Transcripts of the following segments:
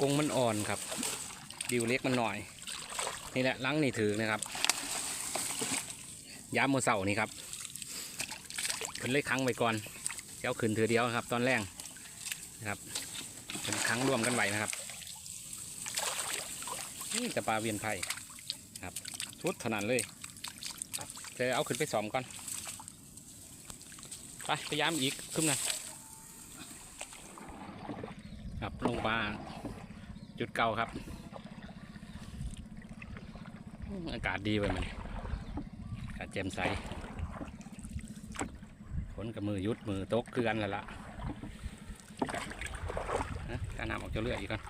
กรงมันอ่อนครับ ดิวเล็กมันหน่อย นี่แหละลังนี่ถือนะครับยามโมเสานี่ครับเพิ่นเลยค้างไว้ก่อนเดี๋ยวขึ้นถือเดียวครับ ตอนแรกนะครับเป็นค้างรวมกันไว้นะครับนี่จะปลาเวียนไผ่ครับชุดเท่านั้นเลยจะเอาขึ้นไปสอมก่อน พยายามอีกขึ้นนะครับลงปลาจุดเก่าครับ อากาศดีไปมันอากาศแจ่มใสฝนกับมือยุดมือตกคือกันแล้วล่ะนะการนำออกจะเลือดอีกก่อน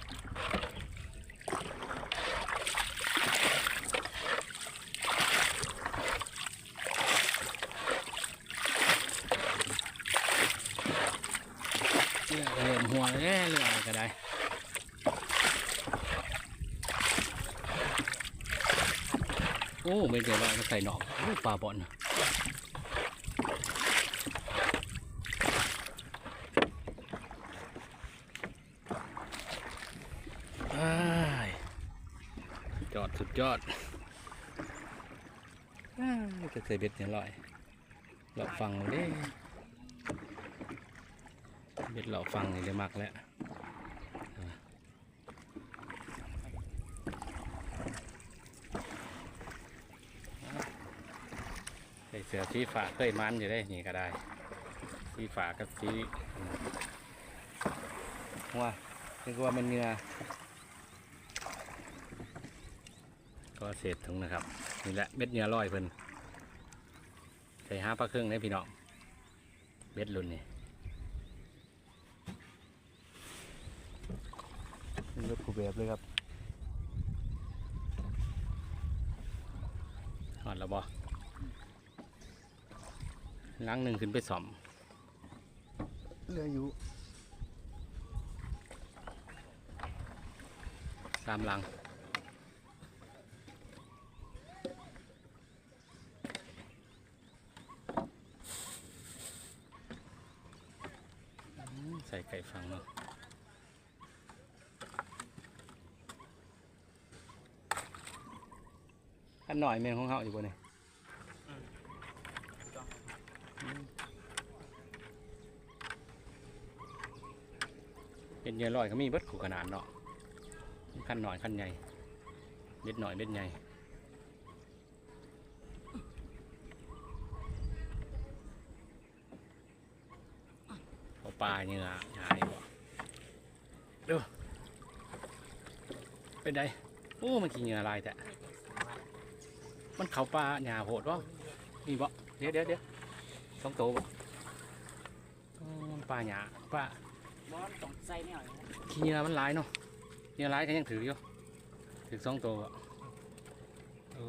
เลือด เริ่มหัวแล้วเลือดก็ได้โอ้ไม่เจอว่าก็ใส่หนอกโอ้ปลาบอลอ้ายสุดยอดสุดยอดอ้ายจะใส่เบ็ดเนี่ยลอยหลอกฟังเด้ เบ็ดเหลอกฟังนี่เลยมักแล้วเสือสีฝาเคยมันอยู่ได้นี่ก็ได้ สีฝากับสีว่าเรียกว่ามันเนื้อก็เศษถุงนะครับ นี่แหละเม็ดเนื้อลอยเพิ่นใส่ห้าปลาเครื่องได้พี่น้องเบ็ดรุ่นนี่ เป็นรถกูแบบเลยครับหอดแล้วบอหลังหนึ่งขึ้นไปสอมเหลืออยู่สามหลังอืมใส่ไก่ฟังเนาะ อันหน่อยเมนของเขาอยู่บนนี่เป็นเยอะลอยก็มีเบิดขู่ขนาดเนาะขั้นหน่อยขั้นใหญ่เบ็ดหน่อยเบ็ดใหญ่เอาปลาเหงื่อหายบ่ดูเป็นไงโอ้มันกินเหงื่อลายแต่ มันเขาปลาหยาโหดบ่นี่บ่เดี๋ยวเดี๋ยวเดี๋ยวสองตัวบ่อืมปลาหยาปลาบอลต้องใส่แนวนี้ขี้เหงื่อมันหลายเนาะเหงื่อหลายก็ยังถืออยู่ถือสองตัวอะโอ้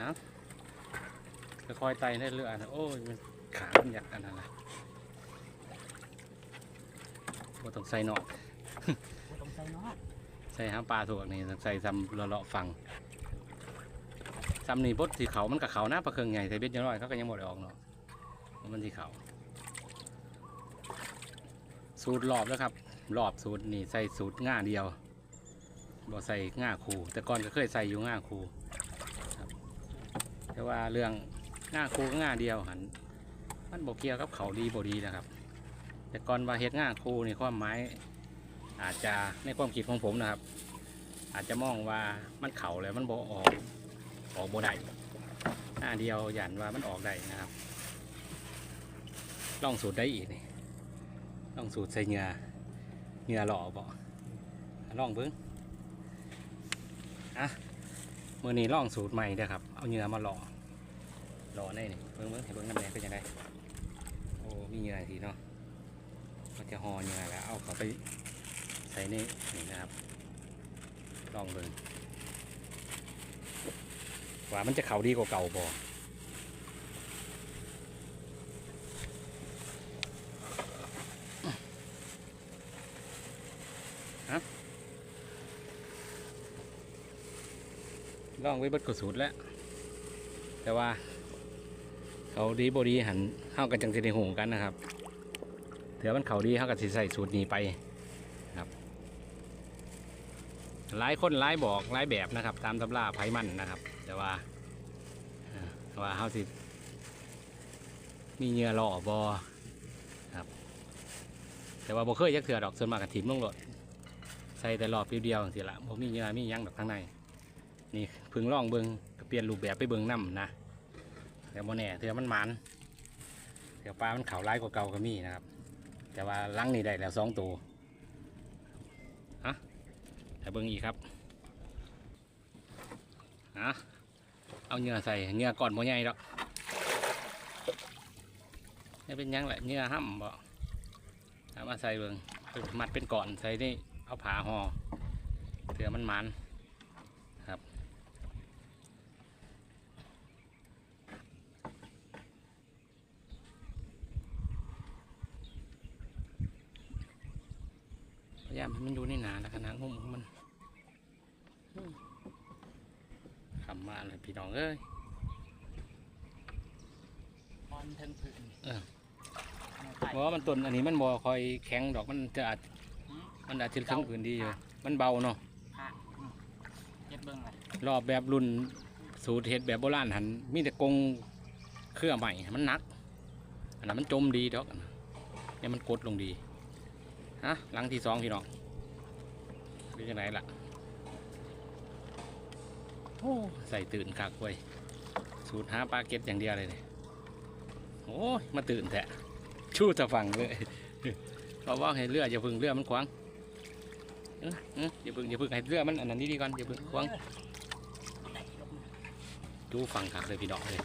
ฮะคอยๆไต่ได้เรื่อยๆนะโอ้ยมันขามันอยากอันนั้นนะบ่ต้องใส่หนอกบ่ต้องใส่เนาะ ใส่หางปลาถูกนี่ใส่ซ้ำเลาะฟังซ้ำนี่บดสีเขามันกับเขานะปลาเคืองใหญ่ใส่เบ็ดยังน้อยเขาก็ยังหมดออกเนาะมันสีเขาสูตรรอบแล้วครับรอบสูตรนี่ใส่สูตรง่าเดียวบ่ใส่ง่าคูแต่ก่อนก็เคยใส่อยู่ง่าคูครับแต่ว่าเรื่องง่าคูก็ง่าเดียวหันมันบ่เกี่ยวกับเขาดีบ่ดีนะครับ แต่ก่อนว่าเฮ็ดง่าคูนี่ความหมาย อาจจะในความคิดของผมนะครับ อาจจะมองว่ามันเข่าแล้วมันบ่ออกออกบ่ได้หน้าเดียวยันว่ามันออกได้นะครับลองสูตรได้อีกนี่ลองสูตรใส่เหงื่อเหงื่อหล่อบ่ลองเบิ้งอะมือนี้ลองสูตรใหม่เด้อครับ เอาเหงื่อมาหล่อหล่อแน่นี่เบิ้งเบิ้งให้เบิ้งน้ำแดงเป็นยังไงโอ้มีเหงื่อทีเนาะก็จะห่อเหงื่อแล้วเอาเขาไป ใส่ในนี่นะครับลองเบิ้งว่ามันจะเข่าดีกว่าเก่าบ่ลองไว้บิดกดสูตรแล้ว แต่ว่า เขาดีบดีหันเข้ากันจังสิได้หูกันนะครับเถือมันเขาดีเข้ากันสิใส่สูตรนี้ไป หลายคนหลายบอกหลายแบบนะครับ ตามตำราไผ่มันนะครับ แต่ว่าเอ่ว่าเขาสิ มีเหงื่อหล่อบอครับ แต่ว่าบ่เคยยักเถื่อดอกส่วนมากกับถิ่มลงรถใส่แต่รอบเดียวๆสิละบมีเหงื่อมียั้งดอกข้างใน นี่พึงล่องเบิงก็เปลี่ยนรูปแบบไปเบิงน้ำนะแต่บ่แน่เถื่อมันหมันเถื่อปลามันเขาร้ายกว่าเก่าก็มีนะครับ แต่ว่าลังนี่ได้แล้วสองตัว แต่เบิงอีกครับฮะเอาเนื้อใส่เนื้อก่อนโมใหญ่ดอกนี่เป็นยังแหละเนื้อห้ำบ่เอามาใส่เบิงมัดเป็นก่อนใส่นี่เอาผาห่อเถื่อมันมัน พยายามให้มันอยู่ในหนาแล้วขนาดหุ้ มของมันขำมาเลยพี่น้องเอ้ยบอลเทิงผืนเออเอาไปเพราะว่ามันต้นอันนี้มันบ่คอยแข็งดอกมันจะอาจหืมมันอาจจะเครื่องผืนดีอยู่มันเบาเนาะค่ะอืมเจ็ดเบิ้งเลยรอบแบบรุ่นสูตรเห็ดแบบโบราณหันมีแต่กงเครื่องใหม่มันหนักอันนั้นมันจมดีดอกอันนั้นเนี่ยมันกดลงดีฮะหลังที่สองพี่น้อง เป็นยังไงล่ะ โอ้ ใส่ตื่นคักเว้ยสูตรหาปลาเก็ตอย่างเดียวเลยเนี่ยโอ้ย มาตื่นแท้ชูจะฟังเลยเพราะว่าให้เรืออย่าพึ่งเรือมันขวางเอ้อเอ้ออย่าพึ่งอย่าพึ่งให้เรือมันอันนั้นดีๆก่อนอย่าพึ่งขวางได้ลบมาดูฝั่งคักเลยพี่น้องเลย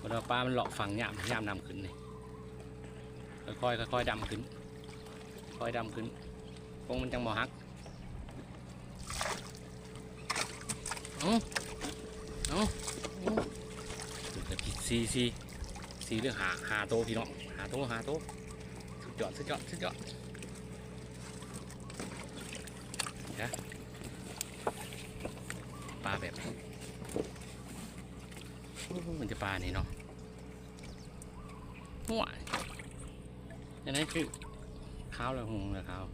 เวลาปลามันเลาะฝั่งย่ามย่ามนำขึ้นนี่ค่อยๆค่อยๆดำขึ้น ค่อยดำขึ้นคงมันจังบ่ฮัก เอาเอาเอาดูแต่ผิดซีซีซีเรื่องหาหาโตพี่น้องหาโตหาโตสุดยอดสุดยอดสุดยอดเดี๋ยวปลาแบบมันจะปลานี่เนาะว้ายอันนั้นคือข้าวแล้วหงแล้วข้าว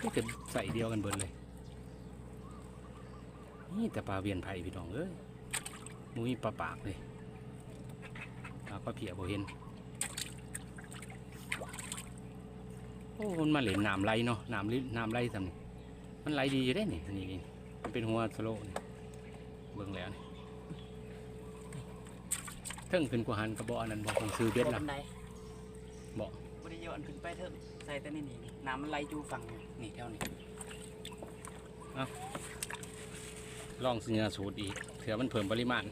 นี่จะใส่เดียวกันเบิดเลย นี่แต่ปลาเวียนไผ่พี่น้องเอ้ยมุ้ยปลาปากเลยปลาปลาเพียบ่เห็น โอ้มันมาเหลนน้ำไหลเนาะน้ำลิน้ำไหลทำนี่มันไหลดีอยู่ได้นี่นี่นี่มันเป็นหัวสโลนี่เบิ่งแล้วนี่เทิงขึ้นกว่าหันกระบอกนั้นบอกของซื้อเบ็ดละ บริโยนขึ้นไปเถอะใส่แต่นี่นี่น้ำมันไหลจูฝั่งนี่นี่แถวนี้ลองเนื้อสูตรอีกเถื่อมันเพิ่มปริมาณ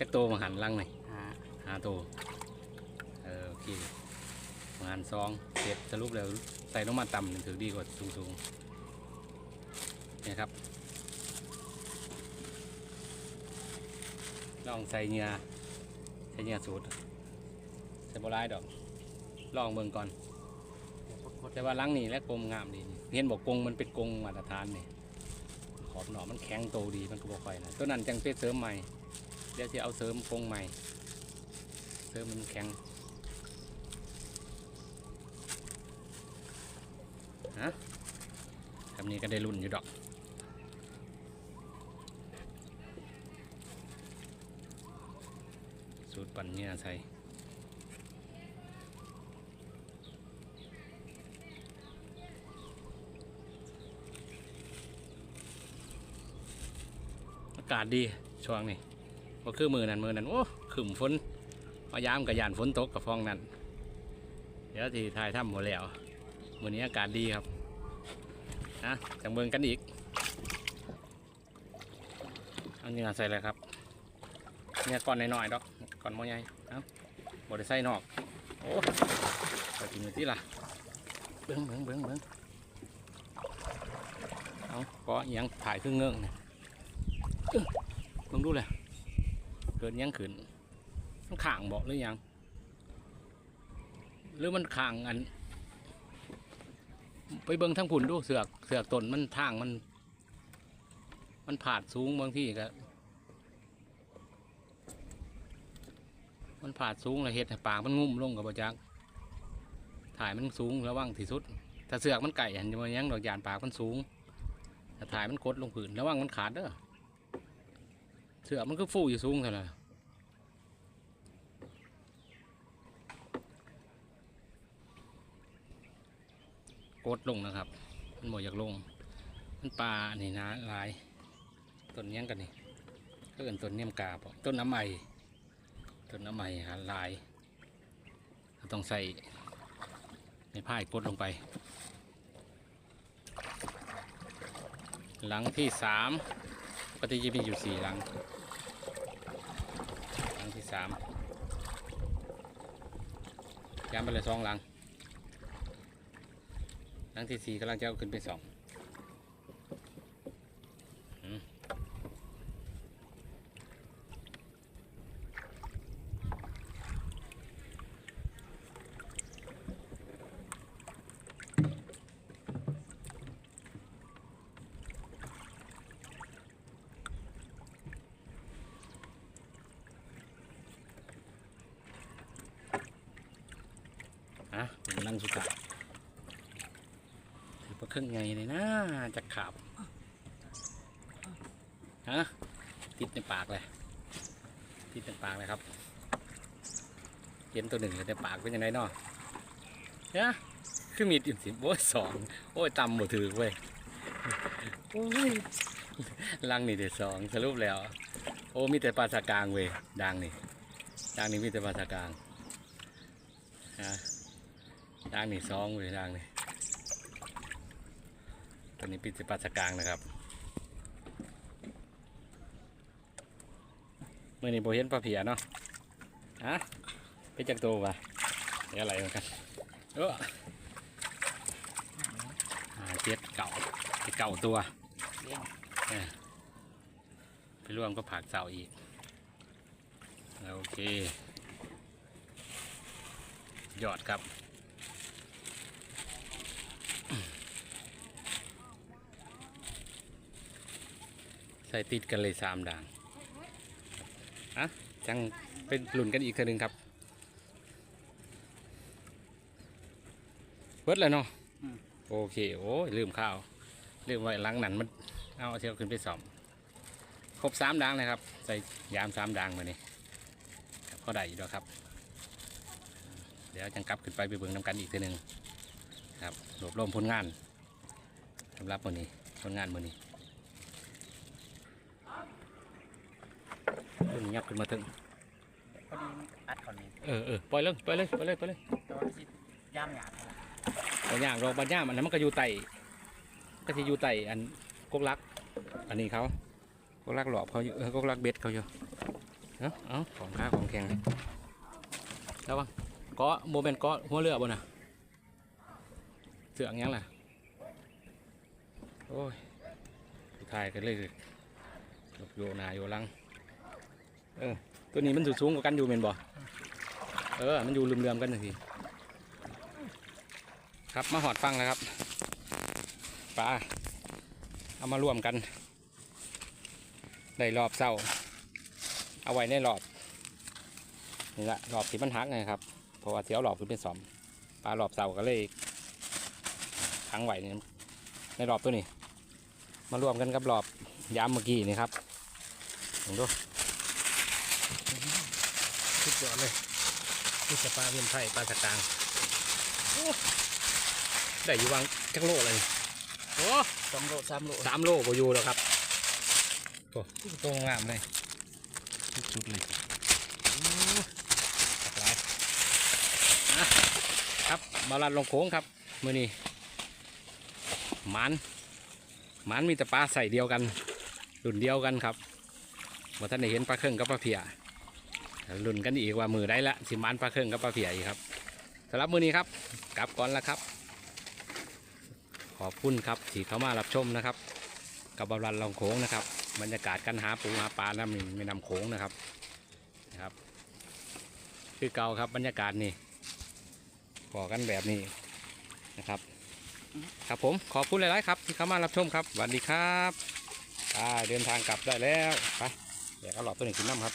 จักโตมาหันลังหน่อยหาหาโตเออโอเคมาหันซองเสร็จสรุปแล้วใส่ลงมาต่ำถึงถือดีกว่าสูงสูงๆเนี่ยครับลองใส่เนื้อใส่เนื้อสูตรใส่โบราณดอก ลองเบิ่งก่อนแต่ว่าลังนี่และกลมงามดีนี่เห็นบอกกงมันเป็นกงมาตรฐานนี่ขอบหน่อมันแข็งโตดีมันก็บอกไปนะตัวนั้นจังไปเสริมใหม่เดี๋ยวจะเอาเสริมกงใหม่ เสริมมันแข็งฮะคำนี้ก็ได้รุ่นอยู่ดอกสูตรปั่นเนี่ยใส่ อากาศดีช่วงนี้ก็คือมือนั้นมือนั้นโอ้ขึ้นฝนพยายามกับยานฝนตกกับฟองนั้นเดี๋ยวที่ถ่ายถ้ำหมดแล้ววันนี้อากาศดีครับนะจังเมืองกันอีกเอาเนื้อใส่เลยครับเนื้อก้อนหน้อยๆดอกก้อนมอใหญ่เอ้าบไดใส่นอกโอ้ไปกินอยู่ที่ล่ะเบิ้งเบิ้งเบิ้งเบิ้งเอาก็ยังถ่ายเครื่องเงื้องเนี่ย มึงดูเลยเกิดยังขึ้นมันข่างบอกหรือยัง หรือมันข่างอัน ไปเบิ่งทางผุนดูเสือกเสือกตนมันทางมัน มันผาดสูงบางที่ก็มันผาดสูงแล้วเห็ดปากมันงุ่มลงกับบ่จักถ่ายมันสูงระวังที่สุด ถ้าเสือกมันไก่ห็นมันยังดอกยานปากมันสูงถ้าถ่ายมันกดลงผืนระวังมันขาดเด้อ เสือมันก็ฟูอยู่สูงเท่านั้นกดลงนะครับ มันหมดอยากลง มันปลานี่นะลายต้นเนี้ยงกันนี่ก็เอินต้นเนียมกาบต้นน้ำไอต้นน้ำไอหาหลายต้องใส่ในผ้ากดลงไป หลังที่สามปกติจะมีอยู่สี่หลัง หลังที่สาม ย้ำไปเลยสองหลังหลังที่สี่กำลังจะเอาขึ้นไปสองอืมอะเป็น ลังสุดท้ายถือว่าเครื่องไงเลยนะจะขาบฮะติดในปากเลยติดในปากเลยครับเห็นตัวหนึ่งอยู่ในปากเป็นยังไงเนาะเนี่ยคือมีดอิ่สิโอ้ยสองโอ้ยตำหมดถือเว้ยโอ้ยลังนี่เด็ดสองสรุปแล้ว โอ้มีแต่ปลาสากลางเว้ยดังนี่ดังนี่มีแต่ปลาสากลางฮะ ดังนี่สองเว้ยดังนี่ตัวนี้เป็นสิปัสกลางนะครับเมื่อนี้โบเห็นปลาเพียเนาะฮะเป็นจักรโตวะเดี๋ยวอะไรเหมือนกันเอออ่าเจ็ดเก่าเจ็ดเก่าตัวเลี้ยงเออไปร่วมก็ผักเสาอีกโอเค ยอดครับ ส่ติดกันเลยสามด่างอะจังเป็นหลุนกันอีกเทีนึงครับเบิดเลยเนาะโอเคโอ้ยลืมข้าวลืมไว้หล้างหนันมันเอาเที่ยวขึ้นไปสอบครบสามด่างเลยครับ ใส่ยามสามด่างมานี่ครับพอได้อยู่แล้วครับ เดี๋ยวจังกลับขึ้นไปไปเบิ่งน้ำกันอีกทีหนึ่งครับรวบรวมผลงานสำหรับมือนี้ผลงานมือนี้ ขึ้นยับขึ้นมาถึงพอดีอัดเขานี่เออเออปล่อยเลยปล่อยเลยปล่อยเลยปล่อยเลยแต่ว่าสิย่ามหยาบบางอย่างเราบางอย่างมันนั้นมันก็อยู่ไตก็จะอยู่ไตอันกกลัก อันนี้เขากกลักหลอบเขาอยู่เออกกลักเบ็ดเขาอยู่เนาะเอาของข้าของแข็งแล้ววังเกาะโมเมนเกาะหัวเรือบนน่ะเสือกยังล่ะโอ้ยสุดท้ายกันเลยหลบโยนาโยลัง เออ ตัวนี้มันสูงสูงกว่ากันอยู่เมนบ่เออ มันอยู่เลื่อมๆกันหนึ่งทีครับมาหอดฟังแล้วครับปลาเอามารวมกัน ได้รอบเศร้า เอาไว้ในรอบนี่แหละรอบที่มันหักไงครับเพราะว่าเสียวรอบคือเป็นสอมปลารอบเศร้าก็เลยขังไว้ในรอบตัวนี้ มารวมกันกับรอบยามเมื่อกี้นี่ครับลองดู ยอดเลยนี่จะปลาเวียนไผ่ปลาสกางได้อยู่วางจักโลเลยโอ้สองโลสามโลสามโลบอยู่แล้วครับโอ้ตัวงามเลยสุดๆเลยโอ้ตักหลายอะครับบาลัดลงโค้งครับมือนี้หมันหมันมีแต่ปลาใส่เดียวกันรุ่นเดียวกันครับว่าท่านได้เห็นปลาเครื่องกับปลาเพีย รุ่นกันอีกว่ามือได้ละสิมันปลาเครื่องกับปลาเพียอีกครับสำหรับมือนี้ครับกลับก่อนแล้วครับ ขอบคุณครับที่เข้ามารับชมนะครับ กับบรันลองโค้งนะครับบรรยากาศการหาปูหาปลาน้ำไม่นำโค้งนะครับนะครับ คือเก่าครับบรรยากาศนี่พอกันแบบนี้นะครับ ครับผมขอบคุณหลายๆครับ ที่เข้ามารับชมครับสวัสดีครับเดินทางกลับได้แล้วไปเดี๋ยวเอาหลอดตัวหนี้ขึ้นน้ำครับ